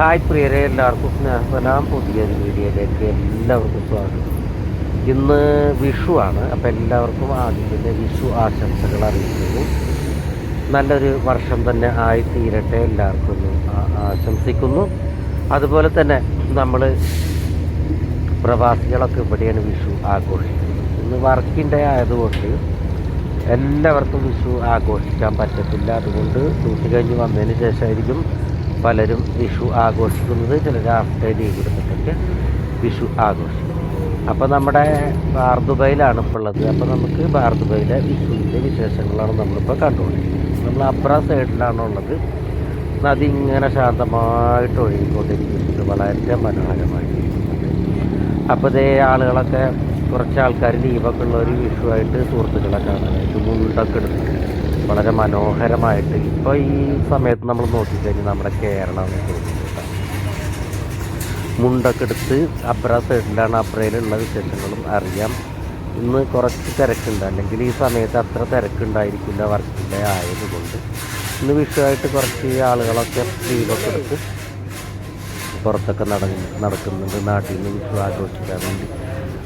Hi പ്രിയരെ എല്ലാവർക്കും സ്നേഹസലാം. പുതിയൊരു വീഡിയോയിലേക്ക് എല്ലാവർക്കും സ്വാഗതം. ഇന്ന് വിഷു ആണ്. അപ്പോൾ എല്ലാവർക്കും ആദ്യം തന്നെ വിഷു ആശംസകൾ അറിയിക്കുന്നു. നല്ലൊരു വർഷം തന്നെ ആയി തീരട്ടെ എല്ലാവർക്കും ആശംസിക്കുന്നു. അതുപോലെ തന്നെ നമ്മൾ പ്രവാസികളൊക്കെ ഇവിടെയാണ് വിഷു ആഘോഷിക്കുന്നത്. ഇന്ന് വർക്കിംഗ് ഡേ ആയതുകൊണ്ട് എല്ലാവർക്കും വിഷു ആഘോഷിക്കാൻ പറ്റത്തില്ല. അതുകൊണ്ട് ഡ്യൂട്ടി കഴിഞ്ഞ് വന്നതിന് ശേഷമായിരിക്കും പലരും വിഷു ആഘോഷിക്കുന്നത് ചിലർ ഹാഫ് ഡേ ലീവ് എടുത്തിട്ടൊക്കെ വിഷു ആഘോഷിക്കും അപ്പോൾ നമ്മുടെ ബാർദുബൈയിലാണ് ഇപ്പോൾ ഉള്ളത്. അപ്പോൾ നമുക്ക് ബാർദുബൈയിലെ വിഷുവിന്റെ വിശേഷങ്ങളാണ് നമ്മളിപ്പോൾ കണ്ടുകൊണ്ടിരിക്കുന്നത്. നമ്മൾ അപ്ര സൈഡിലാണ് ഉള്ളത്. നദി ഇങ്ങനെ ശാന്തമായിട്ട് ഒഴുകിക്കൊണ്ടിരിക്കുന്നത് വളരെ മനോഹരമായിട്ടിരിക്കുന്നുണ്ട്. അപ്പോൾ ഇതേ ആളുകളൊക്കെ കുറച്ച് ആൾക്കാർ ലീവൊക്കെ ഉള്ളവർ വിഷുവായിട്ട് സുഹൃത്തുക്കളെ കാണാനായിട്ട് മുണ്ടൊക്കെ എടുത്ത് വളരെ മനോഹരമായിട്ട് ഇപ്പോൾ ഈ സമയത്ത് നമ്മൾ നോക്കിക്കഴിഞ്ഞാൽ നമ്മുടെ കേരളം എന്ന് തോന്നുന്നു. മുണ്ടൊക്കെ എടുത്ത് അബ്ര സൈഡിലാണ് അബ്രയിലുള്ള വിശേഷങ്ങളും അറിയാം. ഇന്ന് കുറച്ച് തിരക്കുണ്ട്. അല്ലെങ്കിൽ ഈ സമയത്ത് അത്ര തിരക്കുണ്ടായിരിക്കില്ല വർക്കിന്റെ ആയതുകൊണ്ട്. ഇന്ന് വിഷുവായിട്ട് കുറച്ച് ആളുകളൊക്കെ ലീവൊക്കെ എടുത്ത് പുറത്തൊക്കെ നടന്ന് നടക്കുന്നുണ്ട്. നാട്ടിൽ നിന്ന് വിഷു ആഘോഷിക്കാൻ വേണ്ടി.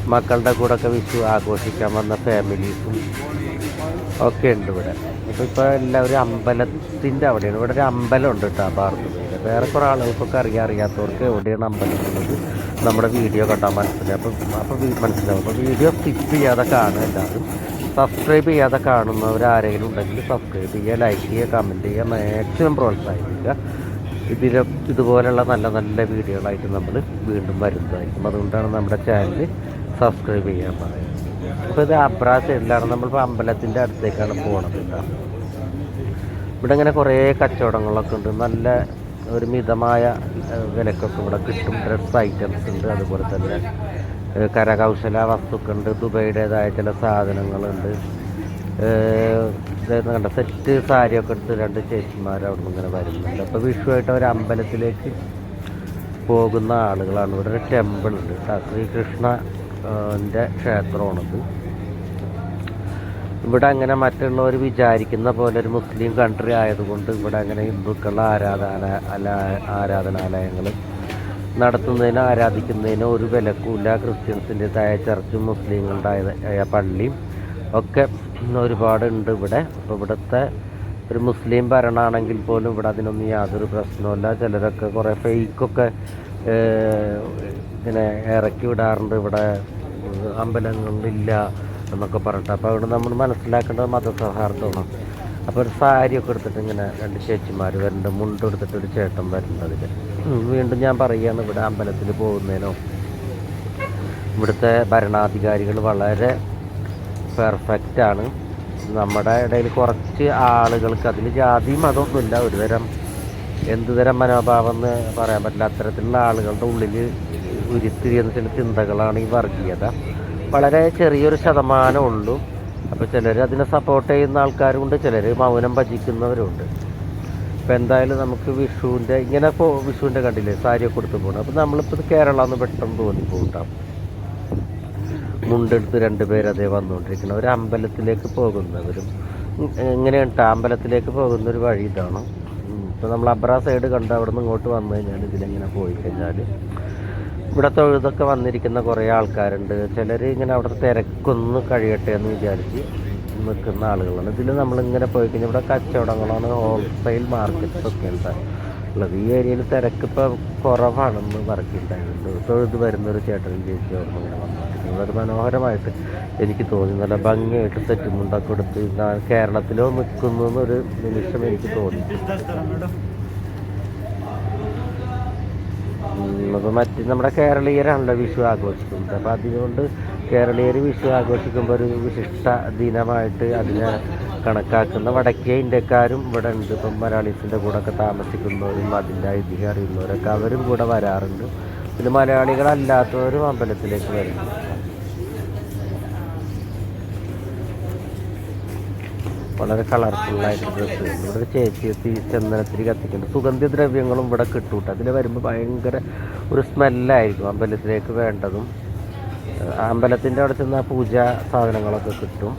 മക്കളുടെ കൂടെ ഒക്കെ വിഷു ആഘോഷിക്കാൻ വന്ന ഫാമിലീസും ഒക്കെ ഉണ്ട് ഇവിടെ. അപ്പോൾ ഇപ്പോൾ എല്ലാവരും അമ്പലത്തിന്റെ അവിടെയാണ്. ഇവിടെ ഒരു അമ്പലം ഉണ്ട് കേട്ടോ ഭാരതത്തിൽ വേറെ കുറേ ആളുകൾക്കൊക്കെ അറിയാൻ അറിയാത്തവർക്ക് എവിടെയാണ് അമ്പലം ഉള്ളത് നമ്മുടെ വീഡിയോ കണ്ടാൽ മനസ്സിലായി അപ്പം അപ്പോൾ വീ- മനസ്സിലാവും. അപ്പോൾ വീഡിയോ സ്കിപ്പ് ചെയ്യാതെ കാണുക എല്ലാവരും. സബ്സ്ക്രൈബ് ചെയ്യാതെ കാണുന്നവർ ആരെങ്കിലും ഉണ്ടെങ്കിൽ സബ്സ്ക്രൈബ് ചെയ്യുക ലൈക്ക് ചെയ്യുക കമന്റ് ചെയ്യുക മാക്സിമം പ്രോത്സാഹിപ്പിക്കുക. ഇതിൽ ഇതുപോലെയുള്ള നല്ല നല്ല വീഡിയോകളായിട്ട് നമ്മൾ വീണ്ടും വരുന്നതായിരിക്കും. അതുകൊണ്ടാണ് നമ്മുടെ ചാനൽ സബ്സ്ക്രൈബ് ചെയ്യാൻ പറയുന്നത്. അപ്പോൾ ഇത് അബ്ര സൈഡിലാണ് നമ്മളിപ്പോൾ അമ്പലത്തിന്റെ അടുത്തേക്കാണ് പോണത് കേട്ടോ. ഇവിടെ ഇങ്ങനെ കുറേ കച്ചവടങ്ങളൊക്കെ ഉണ്ട്. നല്ല ഒരു മിതമായ വിലക്കൊക്കെ ഇവിടെ കിട്ടും. ഡ്രസ് ഐറ്റംസ് ഉണ്ട്. അതുപോലെ തന്നെ കരകൗശല വസ്തുക്കൾ ഉണ്ട്. ദുബൈയുടേതായ ചില സാധനങ്ങളുണ്ട്. കണ്ട സെറ്റ് സാരിയൊക്കെ എടുത്ത് രണ്ട് ചേച്ചിമാർ അവിടെ നിന്ന് ഇങ്ങനെ വരുന്നുണ്ട്. അപ്പോൾ വിഷുവായിട്ട് അവർ അമ്പലത്തിലേക്ക് പോകുന്ന ആളുകളാണ്. ഇവിടെ ഒരു ടെമ്പിൾ ഉണ്ട് ശ്രീകൃഷ്ണന്റെ ക്ഷേത്രമാണിത്. ഇവിടെ അങ്ങനെ മറ്റുള്ളവർ വിചാരിക്കുന്ന പോലെ ഒരു മുസ്ലിം കൺട്രി ആയതുകൊണ്ട് ഇവിടെ അങ്ങനെ ഹിന്ദുക്കളുടെ ആരാധന അല ആരാധനാലയങ്ങൾ നടത്തുന്നതിന് ആരാധിക്കുന്നതിന് ഒരു വിലക്കുമില്ല. ക്രിസ്ത്യൻസിന്റെതായ ചർച്ചും മുസ്ലിങ്ങളുടേതായ പള്ളിയും ഒക്കെ ഒരുപാടുണ്ട് ഇവിടെ. അപ്പോൾ ഇവിടുത്തെ ഒരു മുസ്ലിം ഭരണമാണെങ്കിൽ പോലും ഇവിടെ അതിനൊന്നും യാതൊരു പ്രശ്നവുമില്ല. ചിലരൊക്കെ കുറേ ഫേക്കൊക്കെ ഇങ്ങനെ ഇറക്കി വിടാറുണ്ട്. ഇവിടെ അമ്പലങ്ങളിലില്ല. എന്നൊക്കെ പറഞ്ഞിട്ട് അപ്പോൾ അവിടെ നമ്മൾ മനസ്സിലാക്കേണ്ടത് മതസൗഹാർദ്ദമാണ്. അപ്പോൾ ഒരു സാരിയൊക്കെ എടുത്തിട്ട് ഇങ്ങനെ രണ്ട് ചേച്ചിമാർ വരുന്നുണ്ട് മുണ്ട് എടുത്തിട്ട് ഒരു ചേട്ടൻ വരുന്നുണ്ട് അതിൽ വീണ്ടും ഞാൻ പറയുകയാണ് ഇവിടെ അമ്പലത്തിൽ പോകുന്നതിനോ ഇവിടുത്തെ ഭരണാധികാരികൾ വളരെ പെർഫെക്റ്റ് ആണ്. നമ്മുടെ ഇടയിൽ കുറച്ച് ആളുകൾക്ക് അതിൽ ജാതി മതമൊന്നുമില്ല. ഒരുതരം എന്തുതരം മനോഭാവം എന്ന് പറയാൻ പറ്റില്ല. അത്തരത്തിലുള്ള ആളുകളുടെ ഉള്ളിൽ ഉരുത്തിരിയെന്ന് ചില ചിന്തകളാണ് ഈ വർഗീയത. വളരെ ചെറിയൊരു ശതമാനം ഉള്ളൂ അപ്പോൾ ചിലർ അതിനെ സപ്പോർട്ട് ചെയ്യുന്ന ആൾക്കാരുണ്ട് ചിലർ മൗനം ഭജിക്കുന്നവരുണ്ട്. ഇപ്പോൾ എന്തായാലും നമുക്ക് വിഷുവിന്റെ ഇങ്ങനെ ഇപ്പോൾ വിഷുവിന്റെ കണ്ടില്ലേ സാരിയൊക്കെ കൊടുത്ത് പോകണം അപ്പോൾ നമ്മളിപ്പോൾ കേരളം എന്ന് പെട്ടെന്ന് തോന്നിപ്പോണ്ടാവും മുണ്ടെടുത്ത് രണ്ടുപേർ അതേ വന്നുകൊണ്ടിരിക്കണം ഒരു അമ്പലത്തിലേക്ക് പോകുന്നവരും ഉം, എങ്ങനെയാണ് അമ്പലത്തിലേക്ക് പോകുന്ന ഒരു വഴി ഇതാണ്. ഇപ്പോൾ നമ്മൾ അബ്ര സൈഡ് കണ്ട് അവിടെ നിന്ന് ഇങ്ങോട്ട് വന്നു കഴിഞ്ഞാൽ ഇതിലെങ്ങനെ പോയി കഴിഞ്ഞാൽ ഇവിടെ തൊഴുതൊക്കെ വന്നിരിക്കുന്ന കുറേ ആൾക്കാരുണ്ട്. ചിലർ ഇങ്ങനെ അവിടുത്തെ തിരക്കൊന്ന് കഴിയട്ടെ എന്ന് വിചാരിച്ച് നിൽക്കുന്ന ആളുകളാണ്. ഇതിൽ നമ്മളിങ്ങനെ പോയി കഴിഞ്ഞാൽ ഇവിടെ കച്ചവടങ്ങളാണ് ഹോൾസെയിൽ മാർക്കറ്റ്സ് ഒക്കെ ഉണ്ടാകും ഉള്ളത്. ഈ ഏരിയയിൽ തിരക്ക് ഇപ്പോൾ കുറവാണെന്ന് പറഞ്ഞിട്ടുണ്ടായിരുന്നു. തൊഴുത് വരുന്നൊരു ചേട്ടനും ചേച്ചി നിന്ന് ഇങ്ങനെ വന്നിട്ടുണ്ട്. അത് മനോഹരമായിട്ട് എനിക്ക് തോന്നി. നല്ല ഭംഗിയായിട്ട് സെറ്റ് മുണ്ടൊക്കെ കൊടുത്ത് കേരളത്തിലോ നിൽക്കുന്നു എന്നൊരു നിമിഷം എനിക്ക് തോന്നി. അപ്പോൾ മറ്റ് നമ്മുടെ കേരളീയരാണല്ലോ വിഷു ആഘോഷിക്കുന്നത്. അപ്പോൾ അതുകൊണ്ട് കേരളീയർ വിഷു ആഘോഷിക്കുമ്പോൾ ഒരു വിശിഷ്ട ദിനമായിട്ട് അതിനെ കണക്കാക്കുന്ന വടക്കേ ഇന്ത്യക്കാരും ഇവിടെ ഉണ്ട്. ഇപ്പം മലയാളീസിന്റെ കൂടെ ഒക്കെ താമസിക്കുന്നവരും അതിന്റെ ഐതിഹ്യം അറിയുന്നവരൊക്കെ അവരും കൂടെ വരാറുണ്ട്. പിന്നെ മലയാളികളല്ലാത്തവരും അമ്പലത്തിലേക്ക് വരുന്നു വളരെ കളർഫുള്ളായിട്ട് ഡ്രസ്സ് ഇവിടെ ഒരു ചേച്ചി ചന്ദനത്തിരി കത്തിക്കുന്നുണ്ട് സുഗന്ധദ്രവ്യങ്ങളും ഇവിടെ കിട്ടും കേട്ടോ അതിൽ വരുമ്പോൾ ഭയങ്കര ഒരു സ്മെല്ലായിരിക്കും അമ്പലത്തിലേക്ക് വേണ്ടതും. അമ്പലത്തിന്റെ അവിടെ ചെന്ന പൂജ സാധനങ്ങളൊക്കെ കിട്ടും.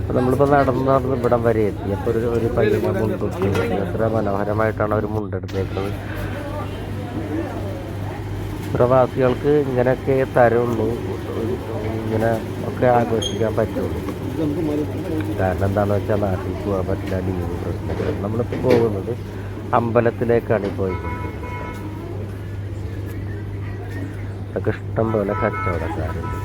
അപ്പോൾ നമ്മളിപ്പോൾ നടന്ന് നടന്ന് ഇവിടം വരെ എത്തി. അപ്പോൾ ഒരു ഒരു പയ്യനെ മുണ്ടെടുത്ത് എത്ര മനോഹരമായിട്ടാണ് അവർ മുണ്ടെടുത്തേക്കുന്നത് പ്രവാസികൾക്ക് ഇങ്ങനെയൊക്കെ തരുള്ളൂ. ഇങ്ങനെ ഒക്കെ ആഘോഷിക്കാൻ പറ്റുള്ളൂ. കാരണം എന്താണെന്ന് വെച്ചാൽ നാട്ടിൽ പോകാൻ പറ്റില്ല ലീവ് പ്രശ്നങ്ങൾ നമ്മളിപ്പോൾ പോകുന്നത് അമ്പലത്തിലേക്കാണ് ഈ പോയിക്കൊണ്ടിരിക്കുന്നത്. അതൊക്കെ ഇഷ്ടം പോലെ കച്ചവടക്കാരുണ്ട്.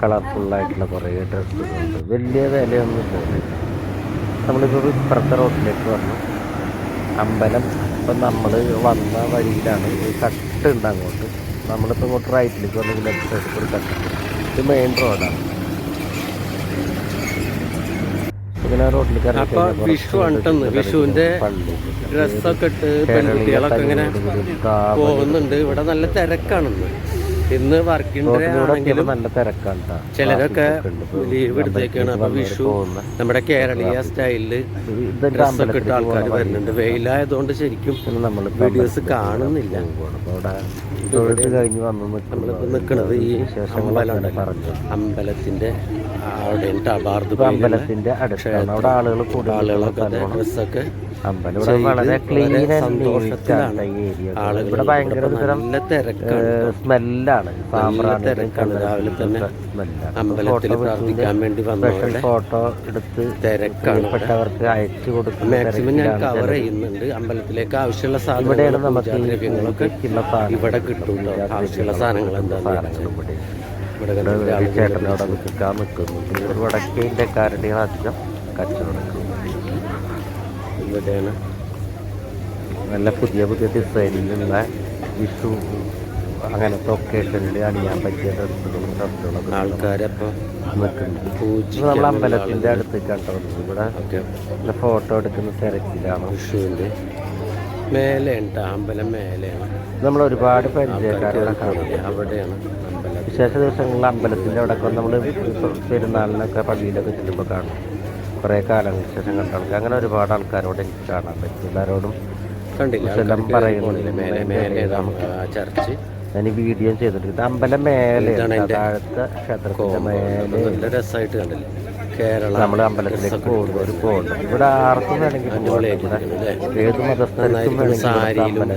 കളർഫുള്ളായിട്ടുള്ള കുറേ ഡ്രസ്സുകളുണ്ട്. വലിയ വിലയൊന്നും പോകുന്നില്ല നമ്മളിപ്പോൾ ഇപ്പുറത്തെ റോഡിലേക്ക് വന്നു. അമ്പലം ഇപ്പം നമ്മൾ വന്ന വഴിയിലാണ് ഒരു കട്ടുണ്ട് അങ്ങോട്ട്. നമ്മളിപ്പോൾ ഇങ്ങോട്ട് റൈറ്റിലേക്ക് വന്നെങ്കിൽ ലെഫ്റ്റ് സൈഡിൽ കൂടി കട്ട് ഇത് മെയിൻ റോഡാണ് ഇങ്ങനെ റോഡിലേക്ക് വിഷുവിന്റെ. ഡ്രസ്സൊക്കെ ഇട്ട് പെൺകുട്ടികളൊക്കെ ഇങ്ങനെ പോകുന്നുണ്ട്. ഇവിടെ നല്ല തിരക്കാണെന്ന്. ഇന്ന് വർക്കിംഗ് ഡേ ആണെങ്കിലും നല്ല തിരക്കാണ്. ചിലരൊക്കെ ലീവ് എടുത്തേക്കാണ്. അപ്പൊ വിഷു നമ്മുടെ കേരളീയ സ്റ്റൈലിൽ ഡ്രസ് ഡ്രസ്സൊക്കെ ഇട്ട ആൾക്കാർ വരുന്നുണ്ട്. വെയിലായതുകൊണ്ട് ശരിക്കും നമ്മൾ വീഡിയോസ് കാണുന്നില്ല. നമ്മളിപ്പോ നിൽക്കുന്നത് ഈ അമ്പലം പറഞ്ഞു. അമ്പലത്തിന്റെ അവിടെ അമ്പലത്തിന്റെ കൂടുതൽ ആളുകളൊക്കെ ഡ്രസ്സൊക്കെ അമ്പലം ഇവിടെ വളരെ ക്ലീൻ സന്തോഷത്തിലാണ് ആളുകൾ ഇവിടെ ഭയങ്കര നല്ല തിരക്കാണ് സ്മെല്ലാണ്. തിരക്കാണ്. രാവിലെ തന്നെ അമ്പലത്തിൽ പ്രാർത്ഥിക്കാൻ വേണ്ടി വന്നവരുടെ ഫോട്ടോ എടുത്ത് തിരക്കാണ് പെട്ടവർക്ക് അയച്ചു കൊടുക്കുന്ന മാക്സിമം ഞാൻ കവർ ചെയ്യുന്നുണ്ട്. അമ്പലത്തിലേക്ക് ആവശ്യമുള്ള സാധനങ്ങൾ നമുക്ക് ദ്രവ്യങ്ങളൊക്കെ ഇവിടെ കിട്ടുന്നുണ്ട് കേട്ടോ. ആവശ്യമുള്ള സാധനങ്ങൾ എന്താണെന്ന് ഇവിടെ. ഇവിടെ ഇവിടെ അവിടെ നിൽക്കാൻ നിൽക്കുന്നുണ്ട്. ഒരു വടക്കേ ഇന്ത്യക്കാരുടെ അധികം കച്ചവടം. ഇവിടെയാണ് നല്ല പുതിയ പുതിയ ഡിസൈനിലുള്ള വിഷു അങ്ങനത്തെ ഒക്കേഷനിൽ അണിയാൻ പറ്റിയ ഡ്രസ്സുകളും ഡ്രസ്സുകളൊക്കെ ആൾക്കാരപ്പോൾ നിൽക്കുന്നുണ്ട് ഇത് പൂജിക്കാൻ നമ്മൾ അമ്പലത്തിന്റെ അടുത്ത് കേട്ടോ ഇവിടെ നല്ല ഫോട്ടോ എടുക്കുന്ന തിരക്കിലാണ്. വിഷുവിന്റെ മേലെയാണ് ട്ടോ. അമ്പലം മേലെയാണ്. നമ്മൾ ഒരുപാട് പരിചയക്കാരുടെ കാണാം. അവിടെയാണ് അമ്പലം. വിശേഷ ദിവസങ്ങളിൽ അമ്പലത്തിന്റെ അവിടെ നമ്മൾ പെരുന്നാളിനൊക്കെ പള്ളിയിലൊക്കെ ചെല്ലുമ്പോൾ കാണും. കുറേ കാലങ്ങൾക്ക് ശേഷം കണ്ട അങ്ങനെ ഒരുപാട് ആൾക്കാരോട് എനിക്ക് കാണാൻ പറ്റും. എല്ലാവരോടും കണ്ടില്ല. ഇതെല്ലാം ആൾക്കാർക്ക് പറയുന്നു. പോണില്ലേ? മേലെ മേലെ ഇതാണ് ആ ചർച്ച്? ഞാൻ ഈ വീഡിയോ ചെയ്തിട്ടുണ്ട്. ഇത് അമ്പലം മേലെ താഴത്തെ ക്ഷേത്രത്തിന്റെ മേലെ നല്ല രസമായിട്ട് കണ്ടില്ല? കേരള നമ്മൾ അമ്പലത്തിലേക്ക് പോകുന്നവർ പോകുന്നു ഇവിടെ ആർക്കും വേണമെങ്കിൽ ഏത് മതസ്ഥർക്കും സാരിയിലും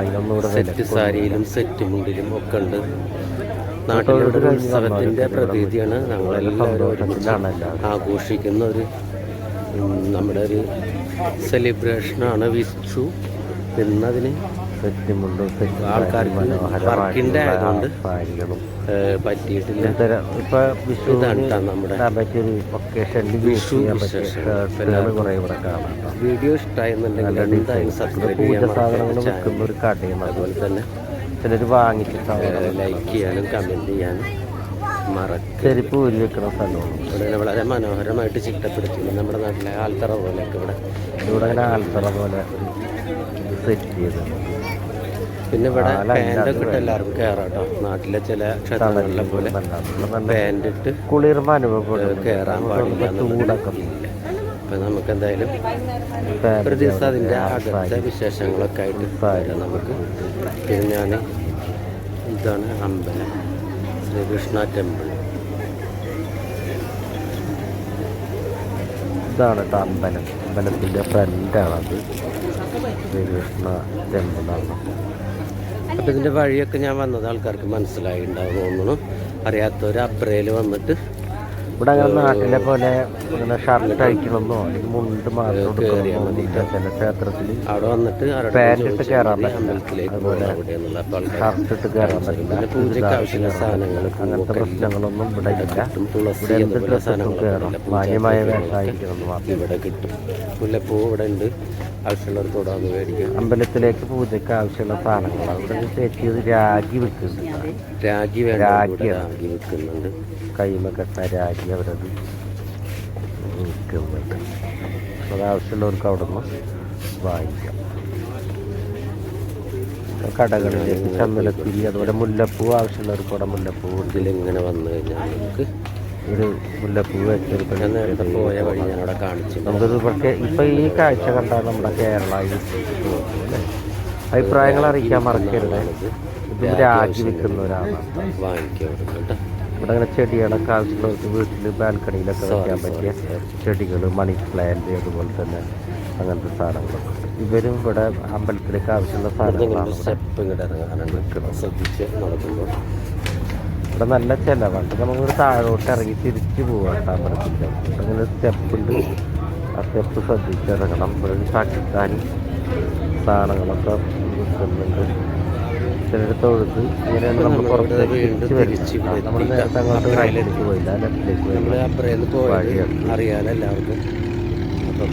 അതിനൊന്നുകൂടെ സെറ്റ് സാരിയിലും സെറ്റ് മുണ്ടിലും ഒക്കെ ഉണ്ട്. നാട്ടിലെ ഒരു ഉത്സവത്തിന്റെ പ്രതീതിയാണ് ഞങ്ങളെല്ലാവരും ആഘോഷിക്കുന്ന ഒരു നമ്മുടെ ഒരു സെലിബ്രേഷനാണ് വിഷു. എന്നതിന് ആൾക്കാർക്ക് വർക്കിന്റെ ആയതുകൊണ്ട് പറ്റിയിട്ടില്ല. ഇപ്പൊ ഇതാണ് നമ്മുടെ വിഷു വീഡിയോ ഇഷ്ടമായെന്നുണ്ടെങ്കിൽ എന്തായാലും സബ്സ്ക്രൈബ് ചെയ്യാൻ അതുപോലെ തന്നെ ചിലർ വാങ്ങിച്ചിട്ടാണ് ലൈക്ക് ചെയ്യാനും കമന്റ് ചെയ്യാനും മറക്കരിപ്പ് ഊരി വെക്കണ സ്ഥലമാണ്. ഇവിടെ വളരെ മനോഹരമായിട്ട് ചിട്ടപ്പെടുത്തി നമ്മുടെ നാട്ടിലെ ആൽത്തറ പോലെയൊക്കെ ഇവിടെ. ഇവിടെ അങ്ങനെ ആൽത്തറ പോലെ സെറ്റ് ചെയ്ത്. പിന്നെ ഇവിടെ പാന്റൊക്കെ ഇട്ട് എല്ലാവർക്കും കയറാം കേട്ടോ. നാട്ടിലെ ചില ക്ഷേത്രങ്ങളിലെ പോലെ പാന്റ് ഇട്ട് കുളിർമ അനുഭവപ്പെടും കയറാൻ പാടില്ല ചൂടൊക്കെ ഇല്ല. അപ്പം നമുക്ക് എന്തായാലും ഫാൻ ഒരു ദിവസം അതിന്റെ അകത്തെ വിശേഷങ്ങളൊക്കെ ആയിട്ട് വരാം നമുക്ക്. പിന്നെ ഞാൻ ഇതാണ് അമ്പലം. ശ്രീകൃഷ്ണ ടെമ്പിൾ. ഇതാണ് കേട്ടോ അമ്പലം. അമ്പലത്തിന്റെ ഫ്രണ്ടാണത്. ശ്രീകൃഷ്ണ ടെമ്പിളാണ്. അപ്പം ഇതിന്റെ വഴിയൊക്കെ ഞാൻ വന്നത് ആൾക്കാർക്ക് മനസ്സിലായി ഉണ്ടാവും തോന്നുന്നു. അറിയാത്തവർ അബ്രയിൽ വന്നിട്ട് ഇവിടെ അങ്ങനെ നാട്ടിലെ പോലെ അങ്ങനെ ഷർട്ട് അഴിക്കണമെന്നോ അല്ലെങ്കിൽ മുണ്ട് മാത്രം. ചില ക്ഷേത്രത്തിൽ അവിടെ വന്നിട്ട് പാന്റ് ഇട്ട് കയറാൻ പറ്റില്ല. ഷർട്ട് ഇട്ട് കയറാൻ പറ്റില്ല. അങ്ങനത്തെ പ്രശ്നങ്ങളൊന്നും ഇവിടെ ഇല്ല. ഇവിടെ എന്ത് ഡ്രസ്സും കയറാം. മാന്യമായ വേഷം വേഷമായിരിക്കണം ഇവിടെ കിട്ടും. മുല്ലപ്പൂ ഇവിടെ ഉണ്ട്. ആവശ്യമുള്ളവർക്ക് ഇവിടെ വന്ന് മേടിക്കാം. അമ്പലത്തിലേക്ക് പൂജയ്ക്ക് ആവശ്യമുള്ള സാധനങ്ങൾ. അവിടെ ചേച്ചി ഇത് രാഗി വെക്കുന്നുണ്ട്. രാഗി രാജി രാജി രാഗി വിൽക്കുന്നുണ്ട് രാജി അവരത് വെക്കുന്നുണ്ട്. അത് ആവശ്യമുള്ളവർക്ക് അവിടെ നിന്ന് വാങ്ങിക്കാം കടകളിലേക്ക് ചന്ദനത്തിരി അതുപോലെ മുല്ലപ്പൂ ആവശ്യമുള്ളവർക്ക് അവിടെ മുല്ലപ്പൂ ഇതിലിങ്ങനെ വന്നു കഴിഞ്ഞാൽ നമുക്ക് ഒരു മുല്ലപ്പൂ വെച്ചൊരു പോയ വഴി കാണിച്ചു. നമുക്കത് പക്ഷേ ഇപ്പം ഈ കാഴ്ച കണ്ടാൽ നമ്മുടെ കേരള ഈ തോന്നും അല്ലേ? അഭിപ്രായങ്ങൾ അറിയിക്കാൻ മറക്കരുത്. ഇത് രാഗി വിൽക്കുന്ന ഒരാളാണ് വാങ്ങിക്കാം ഇവിടെ അങ്ങനെ ചെടികളൊക്കെ ആവശ്യമുള്ളവർക്ക് വീട്ടിൽ ബാൽക്കണിയിലൊക്കെ വെക്കാൻ പറ്റിയ ചെടികൾ മണി പ്ലാന്റ് അതുപോലെ തന്നെ അങ്ങനത്തെ സാധനങ്ങളൊക്കെ. ഇവരും ഇവിടെ അമ്പലത്തിലേക്ക് ആവശ്യമുള്ള സാധനങ്ങളാണ് ശ്രദ്ധിച്ച് നടക്കുമ്പോൾ. ഇവിടെ നല്ല ചിലവാണ്. നമുക്കിവിടെ താഴോട്ട് ഇറങ്ങി തിരിച്ചു പോകാം താമരത്തിന്റെ അങ്ങനെ സ്റ്റെപ്പ് ഉണ്ട്. ആ സ്റ്റെപ്പ് ശ്രദ്ധിച്ചിറങ്ങണം ഇവിടെ പാകിസ്ഥാനി സാധനങ്ങളൊക്കെ വിൽക്കുന്നുണ്ട്. ചിലർ തൊഴുത് ഇങ്ങനെയാണ് നമ്മൾ നമ്മൾ പുറത്തേക്ക് നമ്മൾ നേരത്തെ അങ്ങോട്ട് റൈറ്റിലേക്ക് പോയില്ല. ലെഫ്റ്റിലേക്ക് നമ്മൾ അപ്പുറേന്ന് പോയത് അറിയാലോ എല്ലാവർക്കും. അപ്പം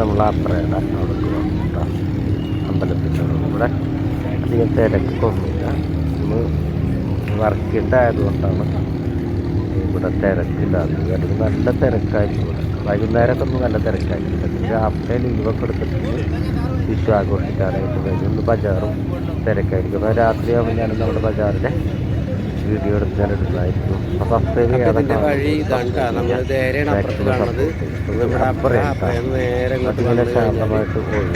നമ്മൾ അപ്പുറയുടെ അവിടെ ഇവിടെ അധികം തിരക്കൊന്നുമില്ല നമ്മൾ വർക്കിന്റെ ആയതുകൊണ്ടാണ് ഇവിടെ തിരക്കില്ലാത്തത് അല്ലെങ്കിൽ നല്ല തിരക്കായിരിക്കും ഇവിടെ. വൈകുന്നേരമൊക്കെ ഒന്നും നല്ല തിരക്കായിരിക്കും. പിന്നെ രാത്രി ലീവൊക്കെ എടുത്തിട്ട് വിഷു ആഘോഷിക്കാനായിട്ട് വരും. ഇന്ന് ബജാറും തിരക്കായിരിക്കും. രാത്രി രാത്രിയാകുമ്പോൾ ഞാൻ നമ്മുടെ ബജാറിലെ വീഡിയോ എടുക്കാൻ എടുക്കുന്നതായിരിക്കും അപ്പോൾ സബ്സ്ക്രൈബ് അപ്പൊ ചെയ്യാതെ ഇതിന്റെ വഴി ഇതാണ് ട്ടോ. നമ്മൾ നേരെയാണ് അപ്പുറത്ത് കാണുന്നത്. നമ്മുടെ അപ്പുറം അപ്പുറം നേരെ ഇങ്ങോട്ട് ഇങ്ങനെ വന്നു കഴിഞ്ഞാൽ ശാന്തമായിട്ട് പോയി.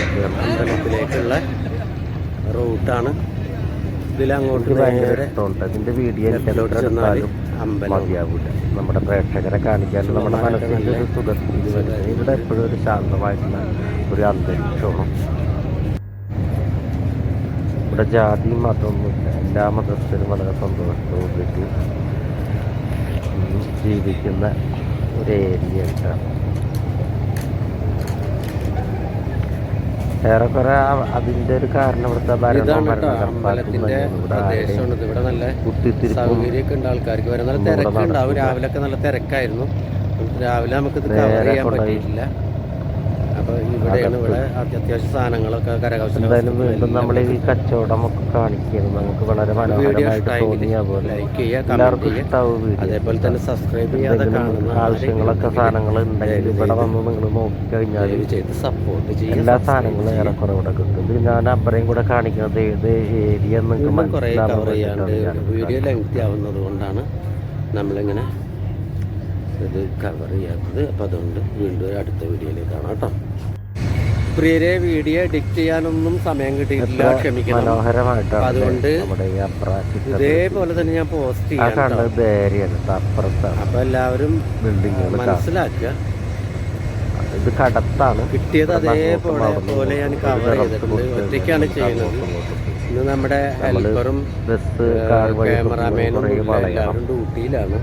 റൂട്ടാണ്. ഇതിലങ്ങോട്ട് ഭയങ്കര ഇഷ്ടമുണ്ട് വീഡിയോ എടുത്താലും മതിയാവില്ല നമ്മുടെ പ്രേക്ഷകരെ കാണിക്കാനും നമ്മുടെ മനസ്സിന്റെ ഒരു സുഖത്തിൽ വരുന്നത് ഇവിടെ എപ്പോഴും ഒരു ശാന്തമായിട്ടുള്ള ഒരു അന്തരീക്ഷമാണ്. ഇവിടെ ജാതിയും മതമൊന്നുമില്ല. എല്ലാ മതസ്ഥരും വളരെ സന്തോഷത്തോടെ ജീവിക്കുന്ന ഒരു ഏരിയ ആണ് ഏറെക്കുറെ അതിന്റെ ഒരു കാരണം ഇവിടുത്തെ ഭരണം ഇതാണ് കേട്ടോ ഭരണകർത്താക്കൾ അമ്പലത്തിന്റെ ഇവിടെ പ്രദേശമാണ്. ഇവിടെ നല്ല സൗകര്യമൊക്കെ ഉണ്ട് ആൾക്കാർക്ക്. വരെ നല്ല തിരക്കുണ്ടാവും രാവിലെ ഒക്കെ നല്ല തിരക്കായിരുന്നു. രാവിലെ നമുക്ക് ഇത് കവർ ചെയ്യാൻ. പറ്റിയിട്ടില്ല. ഇവിടെയാണ് ഇവിടെ അത്യ- അത്യാവശ്യം സാധനങ്ങളൊക്കെ കരകൗശല എന്തായാലും വീണ്ടും നമ്മൾ ഈ കച്ചവടമൊക്കെ കാണിക്കുന്നത് നമുക്ക് വളരെ വീഡിയോ മനോഹരമായിട്ട് തോന്നിയ പോലെ എല്ലാവർക്കും ഇഷ്ടാവും അതേപോലെ തന്നെ സബ്സ്ക്രൈബ് ചെയ്യാതെ എന്തെങ്കിലും കാണുന്ന ആവശ്യങ്ങളൊക്കെ സാധനങ്ങൾ ഉണ്ടെങ്കിൽ ഇവിടെ വന്ന് നിങ്ങൾ നോക്കി കഴിഞ്ഞാൽ ചെയ്ത് സപ്പോർട്ട് എല്ലാ സാധനങ്ങളും. ഏറെക്കുറെ ഇവിടെ കിട്ടും. ഇത് ഞാൻ അപ്പുറയും കൂടെ കാണിക്കുന്നത് ഏത് ഏരിയ നിങ്ങൾക്ക് വീഡിയോ ലെങ്തി ആവുന്നത് കൊണ്ടാണ് നമ്മളിങ്ങനെ ഇത് കവർ ചെയ്യാത്തത്. അപ്പം അതുകൊണ്ട് വീണ്ടും ഒരു അടുത്ത വീഡിയോയിലേക്ക് കാണാം കേട്ടോ. പ്രിയരെ വീഡിയോ എഡിറ്റ് ചെയ്യാനൊന്നും സമയം കിട്ടിയിട്ടില്ല. ക്ഷമിക്കണം. അതുകൊണ്ട് ഇതേപോലെ തന്നെ ഞാൻ പോസ്റ്റ് ചെയ്യാം അപ്പൊ എല്ലാവരും മനസ്സിലാക്കുക. ഇത് കടത്താണ്. കിട്ടിയത് അതേപോലെ പോലെ ഞാൻ കവർ ചെയ്തിട്ടുണ്ട്. ഒറ്റയ്ക്കാണ് ചെയ്യുന്നത്. ഇന്ന് നമ്മുടെ ഹെൽപ്പറും ക്യാമറാമാനും എല്ലാവരും ഡ്യൂട്ടിയിലാണ്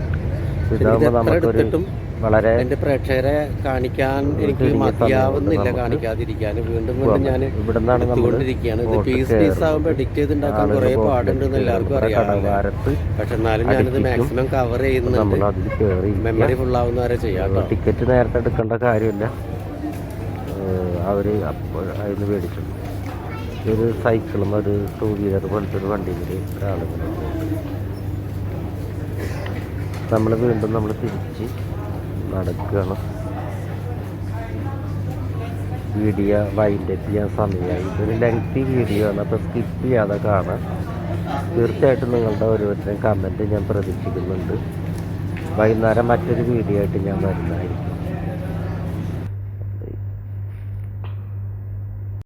എടുത്തിട്ടും വളരെ എന്റെ പ്രേക്ഷകരെ കാണിക്കാൻ എനിക്ക് മതിയാവുന്നില്ല കാണിക്കാതിരിക്കാൻ. വീണ്ടും വീണ്ടും ഞാൻ എടുത്തുകൊണ്ടിരിക്കുകയാണ്. ഇത് പീസ് പീസ് ആകുമ്പോൾ എഡിറ്റ് ചെയ്ത് ഉണ്ടാക്കാൻ കുറെ പാടുണ്ടെന്ന് എല്ലാവർക്കും അറിയാമല്ലോ അറിയാം പക്ഷെ എന്നാലും ഞാനിത്. മാക്സിമം കവർ ചെയ്യുന്നുണ്ട്. മെമ്മറി ഫുൾ ആവുന്നവരെ ചെയ്യാം ടിക്കറ്റ് നേരത്തെ എടുക്കേണ്ട കാര്യമില്ല. അവർ അതിന് മേടിച്ചിട്ടുണ്ട്. ഒരു സൈക്കിളും ഒരു ടൂ വീലർ പോലത്തെ ഒരു വണ്ടിയിൽ ഒരാളുകൾ നമ്മൾ വീണ്ടും നമ്മൾ തിരിച്ച് നടക്കുകയാണ്. വീഡിയോ വൈൻഡപ്പ് ചെയ്യാൻ സമയമായി. ഇതൊരു ലെങ്തി വീഡിയോ ആണ്. അപ്പോൾ സ്കിപ്പ് ചെയ്യാതെ കാണാം. തീർച്ചയായിട്ടും നിങ്ങളുടെ ഓരോരുത്തരും കമന്റ് ഞാൻ പ്രതീക്ഷിക്കുന്നുണ്ട്. വൈകുന്നേരം മറ്റൊരു വീഡിയോ ആയിട്ട് ഞാൻ വരുന്നതായിരിക്കും.